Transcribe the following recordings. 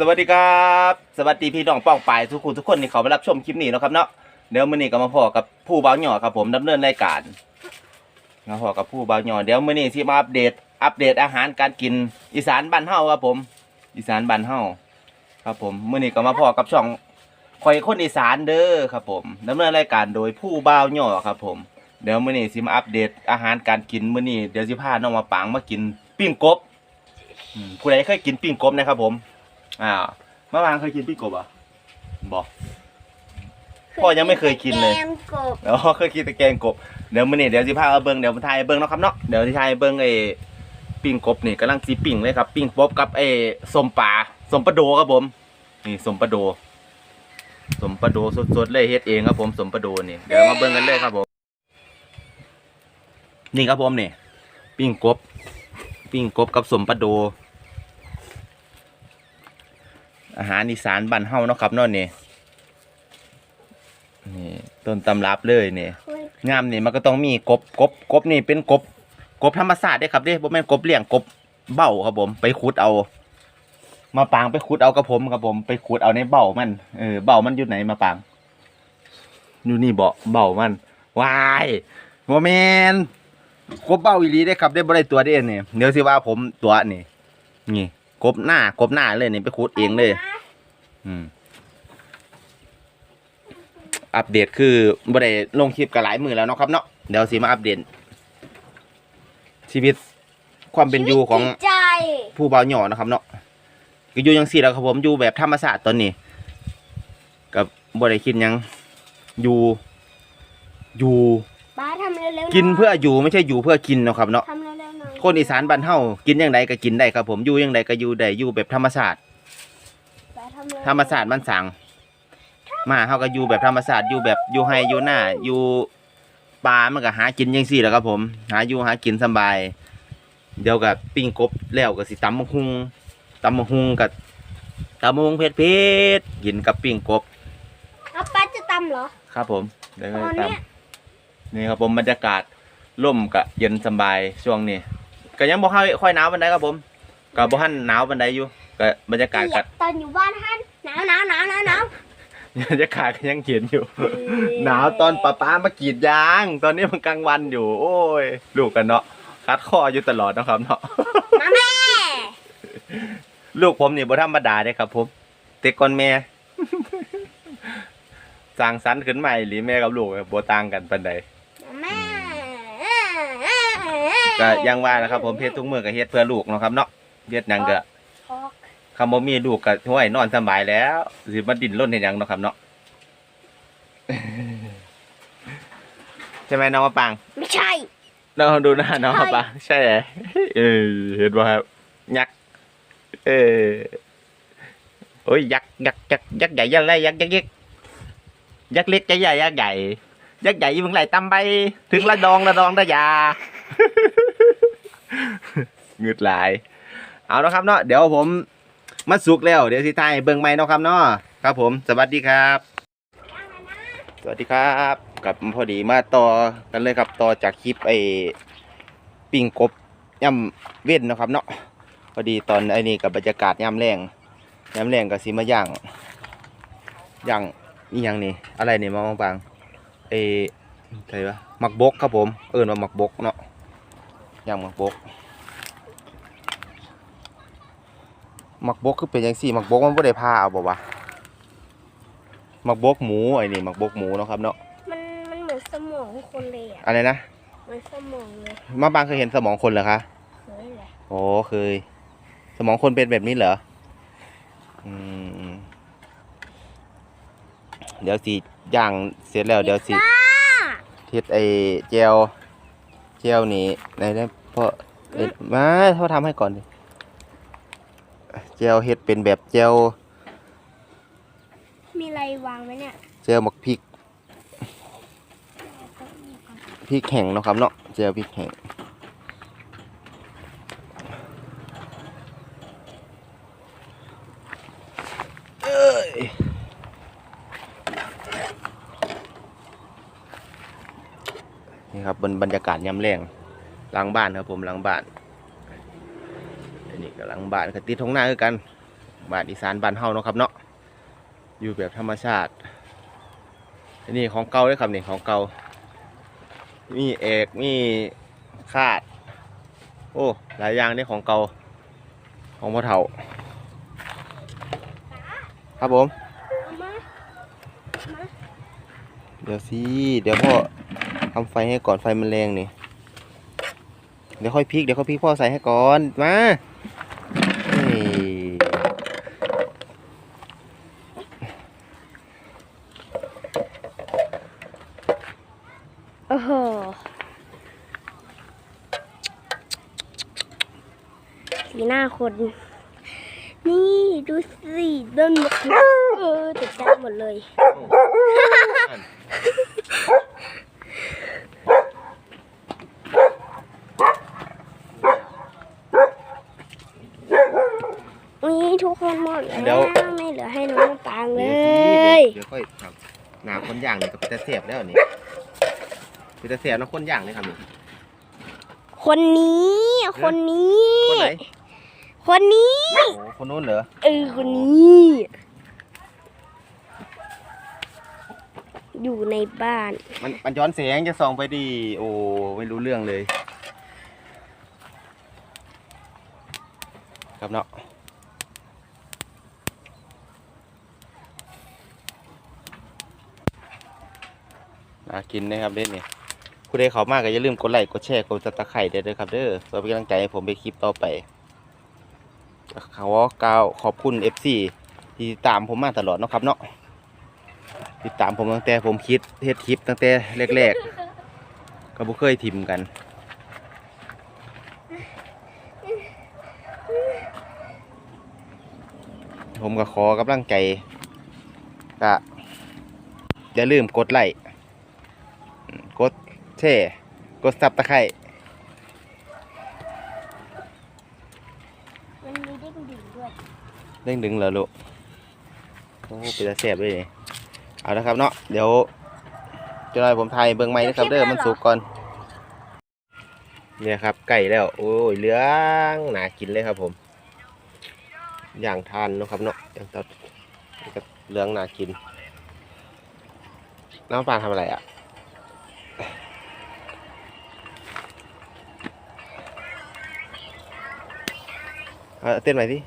สวัสดีครับ สวัสดีพี่น้องป้องปายทุกคนทุกคนที่เขามารับชมคลิปนี้นะครับเนาะเดี๋ยวมื้อนี้ก็มาพอกับผู้บ่าวหย่อครับผมดำเนินรายการมาพอกับผู้บ่าวหย่อเดี๋ยวมื้อนี้สิมาอัปเดต อัปเดตอาหารการกินอีสานบ้านเฮาครับผม อีสานบ้านเฮาครับผมมื้อนี้ก็มาพอกับช่องคอยคนอีสานเด้อครับผมดำเนินรายการโดยผู้บ่าวหย่อครับผมเดี๋ยวมื้อนี้สิมาอัปเดตอาหารการกินมื้อนี้เดี๋ยวสิพาน้องมาปางมากินปิ้งกบผู้ใดเคยกินปิ้งกบนะครับผม อ่าเมื่อวานเคยกินปิ้งกบอะบอก พ่อยังไม่เคยกินเลย แกงกบแล้วเคยกินแต่แกงกบเดี๋ยวมื้อนี้เดี๋ยวสิพาเอาเบิ่งเดี๋ยวมาทายเบิ่งเนาะครับเนาะเดี๋ยวสิทายเบิ่งไอ้ปิ้งกบนี่กำลังสิปิ้งเลยครับปิ้งกบกับไอ้ส้มปลาส้มปลาโดครับผมนี่ส้มปลาโดส้มปลาโดสดๆเลยเฮ็ดเองครับผมส้มปลาโดนี่เดี๋ยวมาเบิ่งกันเลยครับผมนี่ครับผมนี่ปิ้งกบปิ้งกบกับส้มปลาโด อาหารอีสานบ้านเฮาเนาะครับเนาะนี่นี่ต้นตำรับเลยนี่เฮ้ยงามนี่มันก็ต้องมีกบกบกบนี่เป็นกบกบธรรมศาสตร์เด้ครับเด้บ่แม่นกบเลี้ยงกบเบ้าครับผม ไปขุดเอา มาปางไปขุดเอากับผมครับผม ไปขุดเอาในเบ้ามันเออเบ้ามันอยู่ไหนมาปางอยู่นี่บ่เบ้ามันวายบ่แม่นกบเบ้าอีหลีเด้ครับได้บ่ได้ตัวเด้นี่เดี๋ยวสิว่าผมตัวนี่นี่กบหน้ากบหน้าเลยนี่ไปขุดเองเลย อืมอัปเดตคือบ่ได้ลงคลิปกันหลายมือแล้วเนาะครับเนาะเดี๋ยวสิมาอัปเดต ชีวิตความเป็นอยู่ของชีวิตจิตใจ ผู้บ่าวหย่อนะครับเนาะก็อยู่ยังสี่แล้วครับผมอยู่แบบธรรมชาติตอนนี้ กับบ่ได้คิดหยังอยู่อยู่บ้าทำเร็วๆกินเพื่ออยู่ไม่ใช่อยู่เพื่อกินเนาะครับเนาะทำเร็วๆหน่อยคนอีสานบ้านเฮากินอย่างใดก็กินได้ครับผมอยู่อย่างใดก็อยู่ได้อยู่แบบธรรมชาติบ้าทำเวๆ ธรรมศาสตร์มันสั่ง มาเขาก็อยู่แบบธรรมศาสตร์อยู่แบบอยู่ไฮอยู่หน้าอยู่ป่ามันก็หากินยังสี่แหล้วครับผม หาอยู่หากินสำบาย เดี๋ยวกับปิ้งกบแล้วก็สิตำมะฮุงตำมะฮุงกับตำมะฮุงเผ็ดเผ็ดๆกินกับปิ้งกบเอาป้าจะตำเหรอ ครับผมเดี๋ยวตก็อนตเนี้ยำนี่ครับผมบรรยากาศร่มกับเย็นสำบายช่วงนี้ก็ยังบ่ค่อยค่อยหนาวบันไดครับผมก็บ่ทันหนาวบันไดอยู่ ก็บรรยากาศเปีกัยกตอนอยู่บ้านท่านหนาวหนาวหนาวหนาวหนาวบรรยากาศก็ยังเขียนอยู่ หนาวตอนป้าป้ามากรีดยาง ตอนนี้มันกลางวันอยู่ โอ้ยลูกกันเนาะคัดคออยู่ตลอดเนาะครับเนาะมาแม่ลูกผมนี่บ่ธรรมดาเด้ครับ ผมเต็กก่อนแม่สร้างสรรค์ขึ้นใหม่หรือแม่กับลูกบ่ต่างกันปานใดมาแม่ก็อยังว่านะครับ ผมเฮ็ดทุกมื้อก็เฮ็ดเพื่อลูกเนาะครับเนาะเฮ็ดหยังก็ช็อก คำบ่มีลูกก็ห้วยนอนสำบายแล้วสิมาดิ้นรนเฮ็ดหยังเนาะครับเนาะใช่ไหมน้องมะปางไม่ใช่น้องดูหน้าน้องครับปะใช่ไหมเออเห็นป่ะครับยักษ์เออโอ้ยยักษ์ยักษ์ยักษ์ยักษ์ใหญ่ยักษ์ไรยักษ์ยักษ์ยักษ์ยักษ์เล็กยักษ์ใหญ่ยักษ์ใหญ่ยักษ์ใหญ่มึงไหลตำไปถึงละดองละดองละยาเงืดหลาย เอาแล้วครับเนาะเดี๋ยวผม มาสุกแล้ว เดี๋ยวสิทายเบิ่งใหม่เนาะครับเนาะครับผม สวัสดีครับ สวัสดีครับกลับพอดีมาต่อกันเลยครับต่อจากคลิปไอ้ปิงกบย่ำเว้นเนาะครับเนาะพอดีตอนไอ้นี่กับบรรยากาศย่ำแรงย่ำแรงกับสีมาย่างย่างนี่ยังนี่อะไรนี่มองปังไอ้อะไรวะหมักบกครับผม เอิญว่าหมักบกเนาะย่างหมักบกห มักบกคือเป็นยังสี่หมักบกมันไม่ได้พาเอาบ่วะหมักบกหมูไอ้นี่หมักบกหมูเนาะครับเนาะมันมันเหมือนสมองคนเลยอะอะไรนะเหมือนสมองเลยมาบางเคยเห็นสมองคนเหรอคะเฮ้ยแหละโอ้เคย สมองคนเป็นแบบนี้เหรออืมเดี๋ยวสิย่างเสร็จแล้วเดี๋ยวสิจ้าเฮ็ดไอ้เจลเจลนี่ไหนได้พ่อเอ็ดมาเขาทำให้ก่อนดิ เจลเฮ็ดเป็นแบบเจลมีอะไรวางไหมเนี่ยเจลหมักพริกพริกแห้งเนาะครับเนาะเจลพริกแห้งเอ้ยนี่ครับบนบรรยากาศยามแรงหลังบ้านครับผมหลังบ้านอั นี้ก็หลังบ้านก็ติดท้องหน้าคือกันบ้านอีสานบ้านเฮาเนาะครับเนาะอยู่แบบธรรมชาติอันนี้ของเก่าเลยครับนี่ของเก่ามีเอกมีคาด โอ้หลายอย่างนี่ของเก่าของพ่อเฒ่า ครับผมเดี๋ยวสิเดี๋ยวพ่อทำไฟให้ก่อนไฟมันแรงนี่เดี๋ยวค่อยพริกเดี๋ยวค่อยพริกพ่อใส่ให้ก่อนมานี่ โอ้โหสีหน้าคน นี่ดูสิเดินหมดเออติดใจหมดเลยนี่ทุกคนหมดแล้วเดี๋ยวไม่เหลือให้น้องปางเลเดี๋ยวสิเดี๋ยวยเดี๋ยวค่อยทำหนาคนย่างนี่ก็เป็นตะเสียบแล้วนี่ เป็นตะเสียบนะคนย่างนี่ครับนี่คนนี้ คนนี้ คนไหนคนนี้ โอ้คนนู้นเหรอเออ คนนี้ อยู่ในบ้าน มันมันย้อนแสงจะส่องไปดี โอ้ไม่รู้เรื่องเลย ครับเนาะน่ากินนะครับเด่นนี่ ผู้ใดเขามากก็อย่าลืมกดไลค์กดแชร์กดติดตามไข่เด้อครับเด้อเพื่อเป็นกำลังใจให้ผมไปคลิปต่อไปขอกล่าวขอบคุณ FC ที่ติดตามผมมาตลอดเนาะครับเนาะติดตามผมตั้งแต่ผมคิดเฮ็ดคลิปตั้งแต่แรกๆ ก็บ่เคยทิมกันผมก็ขอกำลังใจก็อย่าลืมกดไลค์ แชร์กดซับตะไคร้มันมีเด้งดึงด้วยเร่งดึงเหรอลูกโอ้เป็นตาแสบเลยนี่เอาละครับเนาะเดี๋ยวจะได้ผมไทยเบิ่งไม้นะครับเด้อมันสุกก่อนเนี่ยครับไก่แล้ว โอ้ยเหลืองหนากินเลยครับผม อย่างทานเนาะครับเนาะอย่างตัดก็เหลืองหนากิน น้ำปลาทำอะไรอะ เอาเต้นใหม่สิ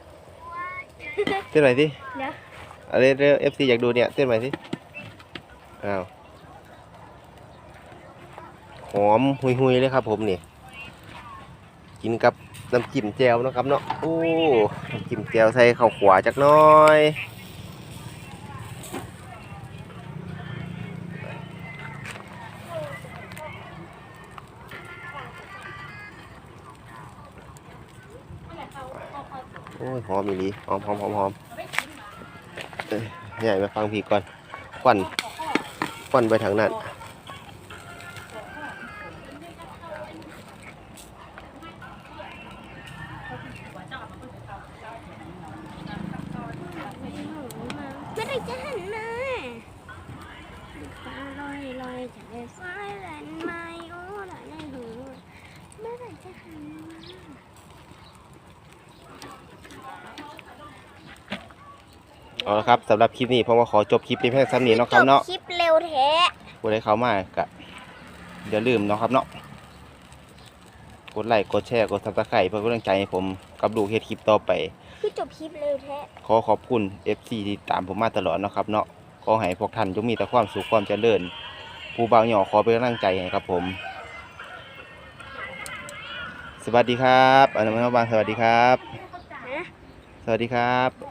เต้นใหม่สิเดี๋ยวอะไรเรื่องเอฟซีอยากดูเนี่ยเต้นใหม่สิอ้าวหอมหุยๆเลยครับผมนี่กินกับน้ำจิ้มแจ่วเนาะครับเนาะโอ้น้ำจิ้มแจ่วใส่ข้าวขวาจักหน้อย อ้ยหอมอีหลีหอมหอมหอมหอมเอ้ยใหญ่มาฟังพี่ก่อนควันควันไปทางนั้น ไม่ได้จะหันมาฟ้าลอยลอยจะได้ฟ้าแลนไม้โอ้หลายในหูเมื่อไหร่จะหันมา เอาละครับสำหรับคลิปนี้ผมก็ขอจบคลิปเพียงแค่ซ้ำนี้เนาะครับเนาะจคลิปเร็วแท้ผู้ใดเข้ามาก็อย่าลืมเนาะครับเนาะกดไลค์กดแชร์กดซับสไครต์เพื่อเป็นกำลังใจให้ผมกับลูกเฮ็ดคลิปต่อไป คือจบคลิปเร็วแท้ขอขอบคุณ FC ที่ตามผมมาตลอดเนาะครับเนาะขอให้พวกท่านจงมีแต่ความสุขความเจริญ ผู้บ่าวหย่อขอเป็นกำลังใจให้ครับผม สวัสดีครับอันนั้นมาบางสวัสดีครับนะสวัสดีครับ